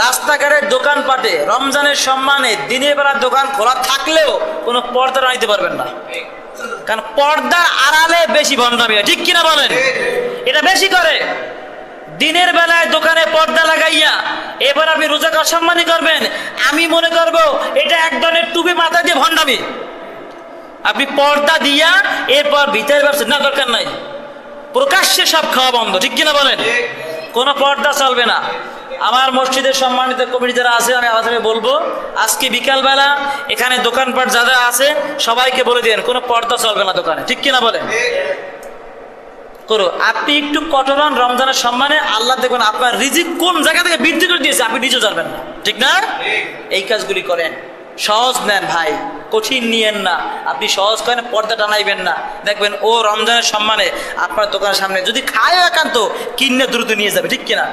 রাস্তাঘাটের দোকানপাটে রমজানের সম্মানে দিনের বেলা দোকান খোলা থাকলেও কোনো পর্দা আনতে পারবেন না। কারণ পর্দার আড়ালে বেশি ভণ্ডামি। ঠিক কিনা বলেন? এটা বেশি করে। দিনের বেলায় দোকানে পর্দা লাগাইয়া এবার আপনি রোজাকে অসম্মানী করবেন? আমি মনে করব এটা এক ধরনের টুপি মাথা দিয়ে ভণ্ডামি। আপনি পর্দা দিয়া এরপর ভিতরের ব্যবসা না, দরকার নাই। প্রকাশ্যে সব খাওয়া বন্ধ। ঠিক কিনা বলেন? কোনো পর্দা চলবে না। আমার মসজিদের সম্মানিত কমিটি যারা আছে, আমি আলাদাভাবে বলব, আজকে বিকালবেলা এখানে দোকানপাট যারা আছে, সবাইকে বলে দিন কোনো পর্দা চলবে না দোকানে। ঠিক কিনা বলেন? করো। আপনি একটু কটরান রমজানের সম্মানে। আল্লাহ দেখবেন আপনার রিজিক কোন জায়গা থেকে বৃদ্ধি করে দিয়েছে, আপনি নিজেও জানবেন না। ঠিক না? এই কাজগুলি করেন। সহজ নেন ভাই, কঠিন নিয়েন না। আপনি সহজ করেন, পর্দা টানাইবেন না। দেখবেন, ও রমজানের সম্মানে আপনার দোকানের সামনে যদি খায় একান্ত, কিনে দ্রুত নিয়ে যাবে, ঠিক কিনা?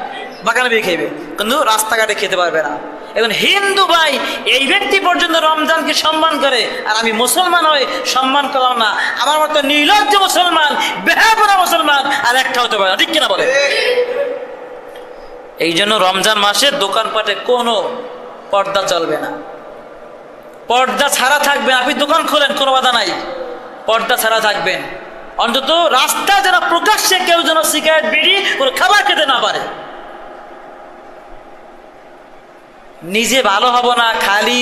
বাগানে বিয়ে খেয়ে কিন্তু রাস্তাঘাটে খেতে পারবে না। এখন হিন্দু ভাই এই ব্যক্তি পর্যন্ত রমজানকে সম্মান করে, আর আমি মুসলমান হয়ে সম্মান করলাম না। আমার মতো নির্লজ্জ মুসলমান বেহাপনা মুসলমান, আর একটা হতে পারে ঠিক কিনা বলে? এই জন্য রমজান মাসে দোকানপাটে কোনো পর্দা চলবে না। পর্দা ছাড়া থাকবে। আপনি দোকান খোলেন, কোনো বাধা নাই। পর্দা ছাড়া থাকবেন। অন্তত রাস্তা যেন প্রকাশ্যে কেউ যেন সিগারেট, বিড়ি, কোনো খাবার খেতে না পারে। নিজে ভালো হব না খালি